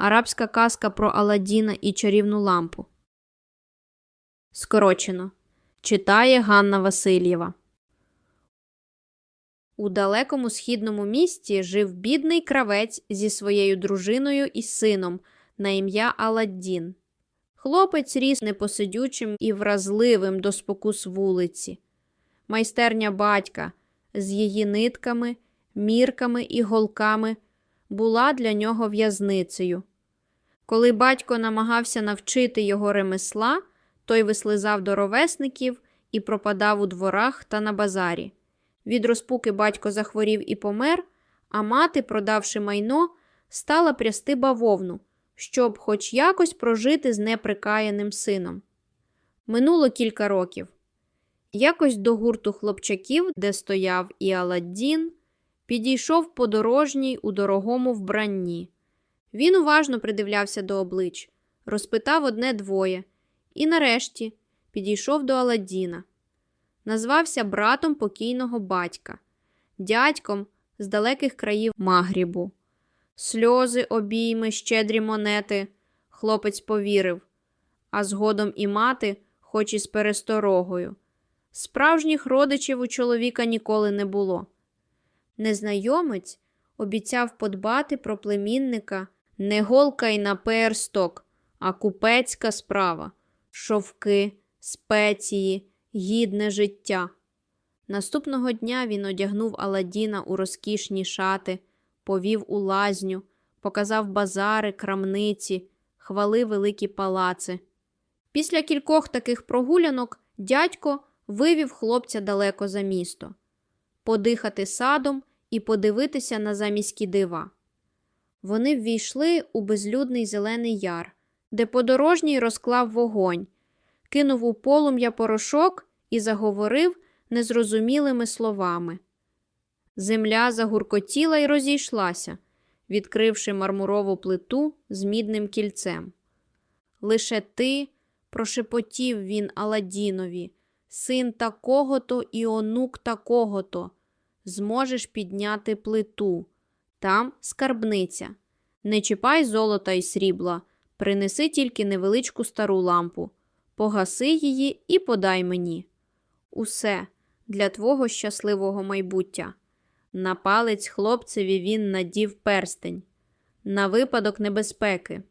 Арабська казка про Аладдіна і чарівну лампу. Скорочено. Читає Ганна Васильєва. У далекому східному місті жив бідний кравець зі своєю дружиною і сином на ім'я Аладдін. Хлопець ріс непосидючим і вразливим до спокус вулиці. Майстерня батька з її нитками, мірками і голками була для нього в'язницею. Коли батько намагався навчити його ремесла, той вислизав до ровесників і пропадав у дворах та на базарі. Від розпуки батько захворів і помер, а мати, продавши майно, стала прясти бавовну, щоб хоч якось прожити з неприкаяним сином. Минуло кілька років. Якось до гурту хлопчаків, де стояв і Аладдін, підійшов подорожній у дорогому вбранні. Він уважно придивлявся до облич, розпитав одне двоє і, нарешті, підійшов до Аладдіна. Назвався братом покійного батька, дядьком з далеких країв Магрібу. Сльози, обійми, щедрі монети. Хлопець повірив, а згодом і мати, хоч і з пересторогою. Справжніх родичів у чоловіка ніколи не було. Незнайомець обіцяв подбати про племінника не голка й на персток, а купецька справа, шовки, спеції, гідне життя. Наступного дня він одягнув Аладдіна у розкішні шати, повів у лазню, показав базари, крамниці, хвалив великі палаци. Після кількох таких прогулянок дядько вивів хлопця далеко за місто, подихати садом і подивитися на заміські дива. Вони ввійшли у безлюдний зелений яр, де подорожній розклав вогонь, кинув у полум'я порошок і заговорив незрозумілими словами. Земля загуркотіла і розійшлася, відкривши мармурову плиту з мідним кільцем. Лише ти, прошепотів він Аладдінові, син такого-то і онук такого-то, зможеш підняти плиту. Там скарбниця. Не чіпай золота і срібла, принеси тільки невеличку стару лампу, погаси її і подай мені. Усе для твого щасливого майбуття. На палець хлопцеві він надів перстень на випадок небезпеки.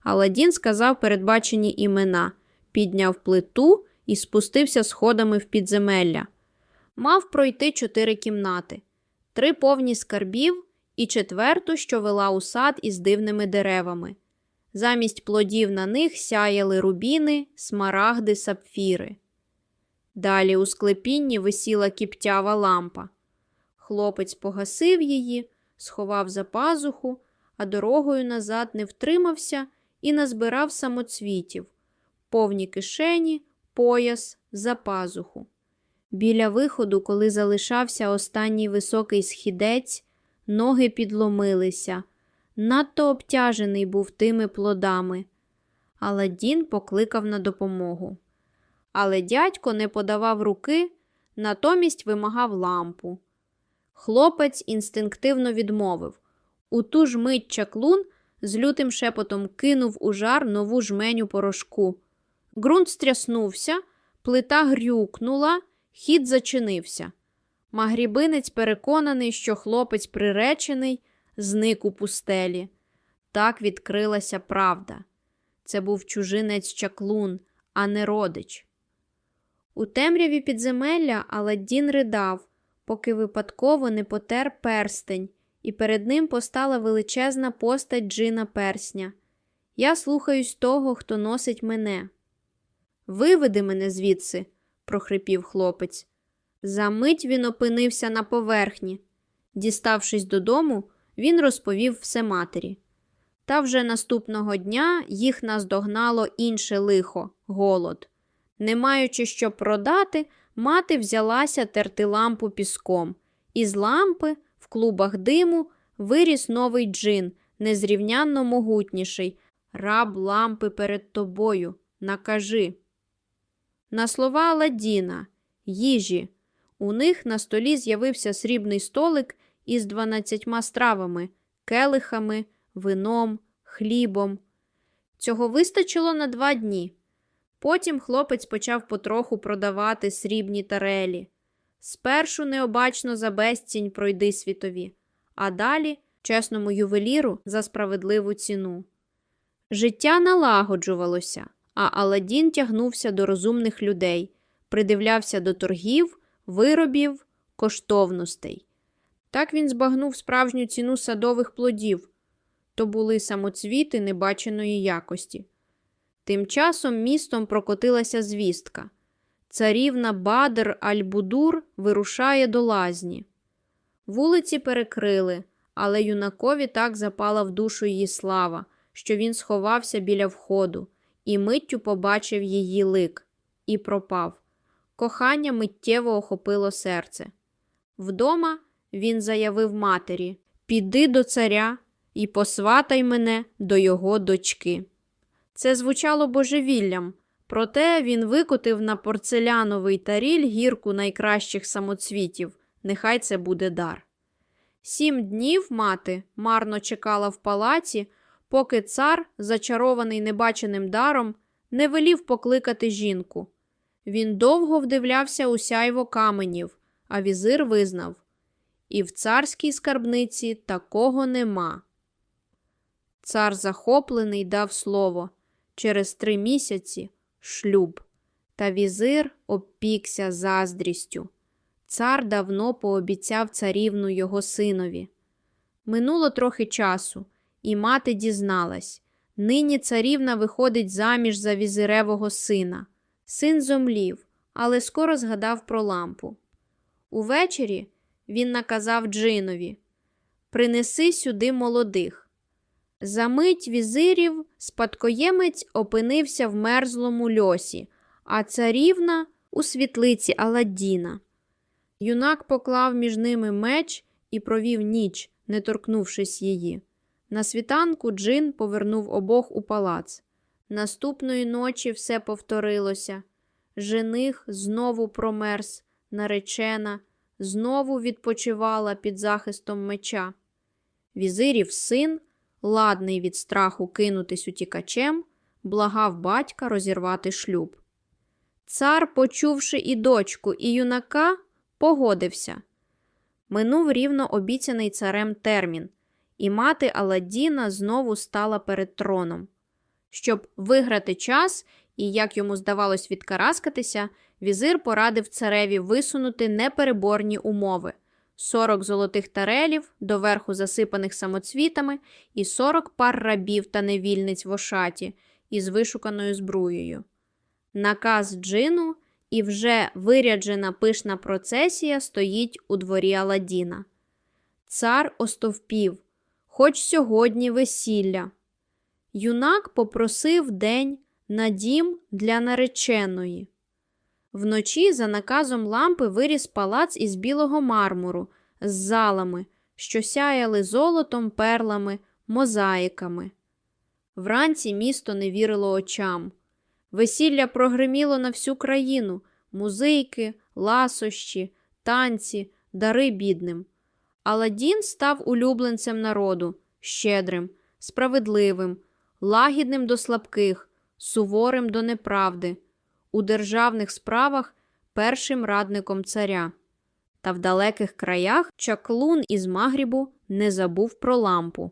Аладдін сказав передбачені імена, підняв плиту і спустився сходами в підземелля. Мав пройти чотири кімнати, три повні скарбів і четверту, що вела у сад із дивними деревами. Замість плодів на них сяяли рубіни, смарагди, сапфіри. Далі у склепінні висіла кіптява лампа. Хлопець погасив її, сховав за пазуху, а дорогою назад не втримався і назбирав самоцвітів, повні кишені, пояс, за пазуху. Біля виходу, коли залишався останній високий східець, ноги підломилися. Надто обтяжений був тими плодами. Аладдін покликав на допомогу. Але дядько не подавав руки, натомість вимагав лампу. Хлопець інстинктивно відмовив. У ту ж мить чаклун з лютим шепотом кинув у жар нову жменю порошку. Ґрунт стряснувся, плита грюкнула, хід зачинився. Магрібинець переконаний, що хлопець приречений, зник у пустелі. Так відкрилася правда. Це був чужинець чаклун, а не родич. У темряві підземелля Аладдін ридав, поки випадково не потер перстень, і перед ним постала величезна постать джина персня. Я слухаюсь того, хто носить мене. Виведи мене звідси, прохрипів хлопець. Замить він опинився на поверхні. Діставшись додому, він розповів все матері. Та вже наступного дня їх наздогнало інше лихо голод. Не маючи що продати, мати взялася терти лампу піском. Із лампи, в клубах диму, виріс новий джин, незрівнянно могутніший. Раб лампи перед тобою, накажи. На слова Аладдіна, їжі. У них на столі з'явився срібний столик із дванадцятьма стравами, келихами, вином, хлібом. Цього вистачило на два дні. Потім хлопець почав потроху продавати срібні тарелі. Спершу необачно за безцінь пройди світові, а далі чесному ювеліру за справедливу ціну. Життя налагоджувалося, а Аладдін тягнувся до розумних людей, придивлявся до торгів, виробів, коштовностей. Так він збагнув справжню ціну садових плодів то були самоцвіти небаченої якості. Тим часом містом прокотилася звістка. Царівна Бадр Аль-Будур вирушає до лазні. Вулиці перекрили, але юнакові так запала в душу її слава, що він сховався біля входу і миттю побачив її лик і пропав. Кохання миттєво охопило серце. Вдома він заявив матері Піди до царя і посватай мене до його дочки. Це звучало божевіллям, проте він викотив на порцеляновий таріль гірку найкращих самоцвітів. Нехай це буде дар. Сім днів мати марно чекала в палаці, поки цар, зачарований небаченим даром, не велів покликати жінку. Він довго вдивлявся у сяйво каменів, а візир визнав і в царській скарбниці такого нема. Цар захоплений дав слово через три місяці шлюб. Та візир обпікся заздрістю. Цар давно пообіцяв царівну його синові. Минуло трохи часу, і мати дізналась нині царівна виходить заміж за візиревого сина. Син зомлів, але скоро згадав про лампу. Увечері він наказав Джинові Принеси сюди молодих. За мить візирів спадкоємець опинився в мерзлому льосі, а царівна у світлиці Аладдіна. Юнак поклав між ними меч і провів ніч, не торкнувшись її. На світанку Джин повернув обох у палац. Наступної ночі все повторилося. Жених знову промерз, наречена, знову відпочивала під захистом меча. Візирів син ладний від страху кинутись утікачем, благав батька розірвати шлюб. Цар, почувши і дочку, і юнака, погодився. Минув рівно обіцяний царем термін, і мати Аладдіна знову стала перед троном. Щоб виграти час і, як йому здавалось, відкараскатися, візир порадив цареві висунути непереборні умови. 40 золотих тарелів, доверху засипаних самоцвітами, і 40 пар рабів та невільниць в ошаті із вишуканою збруєю. Наказ джину і вже виряджена пишна процесія стоїть у дворі Аладдіна. Цар остовпів, хоч сьогодні весілля. Юнак попросив день на дім для нареченої. Вночі за наказом лампи виріс палац із білого мармуру з залами, що сяяли золотом, перлами, мозаїками. Вранці місто не вірило очам. Весілля прогриміло на всю країну музики, ласощі, танці, дари бідним. Аладдін став улюбленцем народу, щедрим, справедливим, лагідним до слабких, суворим до неправди у державних справах першим радником царя. Та в далеких краях чаклун із Магрібу не забув про лампу.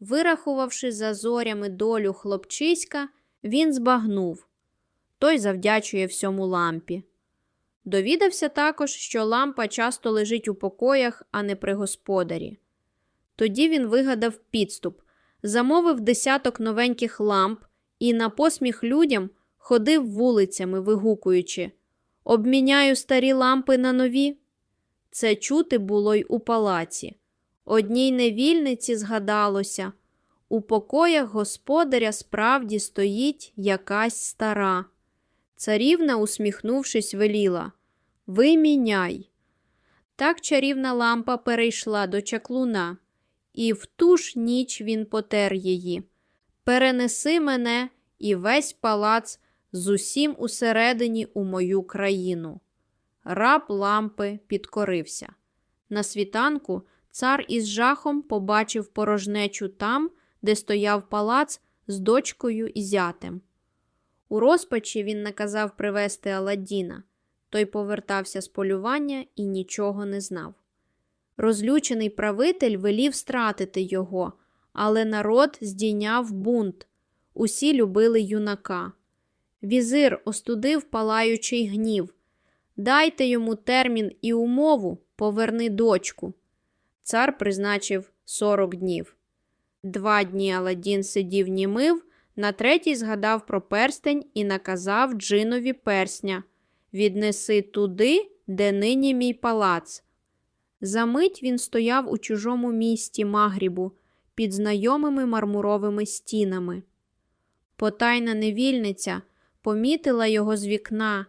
Вирахувавши за зорями долю хлопчиська, він збагнув той завдячує всьому лампі. Довідався також, що лампа часто лежить у покоях, а не при господарі. Тоді він вигадав підступ, замовив десяток новеньких ламп і на посміх людям ходив вулицями, вигукуючи Обміняю старі лампи на нові. Це чути було й у палаці. Одній невільниці згадалося у покоях господаря справді стоїть якась стара. Царівна, усміхнувшись, веліла Виміняй. Так чарівна лампа перейшла до чаклуна, і в ту ж ніч він потер її. Перенеси мене і весь палац з усім усередині у мою країну. Раб лампи підкорився. На світанку цар із жахом побачив порожнечу там, де стояв палац з дочкою і зятем. У розпачі він наказав привезти Аладдіна. Той повертався з полювання і нічого не знав. Розлючений правитель велів стратити його, але народ здійняв бунт. Усі любили юнака. Візир остудив палаючий гнів. Дайте йому термін і умову, поверни дочку. Цар призначив сорок днів. Два дні Аладдін сидів німив, на третій згадав про перстень і наказав Джинові персня Віднеси туди, де нині мій палац. Замить він стояв у чужому місті Магрібу під знайомими мармуровими стінами. Потайна невільниця помітила його з вікна,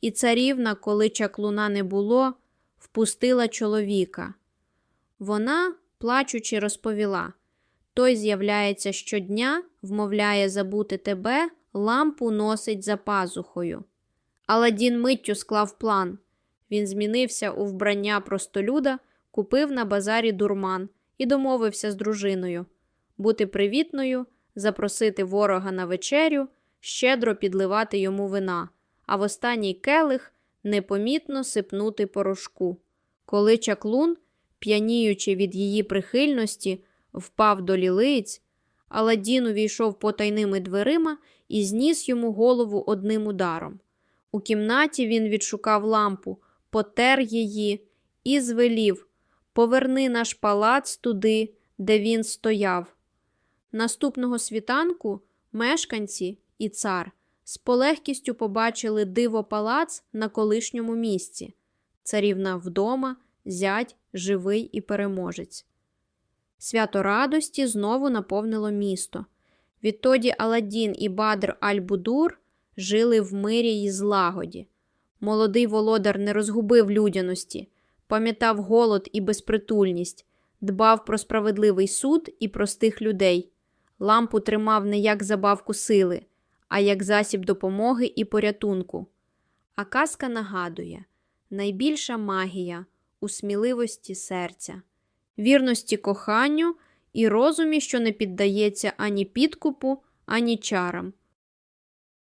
і царівна, коли чаклуна не було, впустила чоловіка. Вона, плачучи, розповіла той з'являється щодня, вмовляє забути тебе, лампу носить за пазухою. Аладдін миттю склав план. Він змінився у вбрання простолюда, купив на базарі дурман і домовився з дружиною бути привітною, запросити ворога на вечерю, щедро підливати йому вина, а в останній келих непомітно сипнути порошку. Коли чаклун, п'яніючи від її прихильності, впав до лілиць, Аладдін увійшов потайними дверима і зніс йому голову одним ударом. У кімнаті він відшукав лампу, потер її і звелів Поверни наш палац туди, де він стояв. Наступного світанку мешканці і цар з полегкістю побачили диво палац на колишньому місці. Царівна вдома, зять, живий і переможець. Свято радості знову наповнило місто. Відтоді Аладдін і Бадр Аль-Будур жили в мирі й злагоді. Молодий володар не розгубив людяності, пам'ятав голод і безпритульність, дбав про справедливий суд і простих людей. Лампу тримав не як забавку сили, а як засіб допомоги і порятунку. А казка нагадує найбільша магія у сміливості серця, вірності коханню і розумі, що не піддається ані підкупу, ані чарам.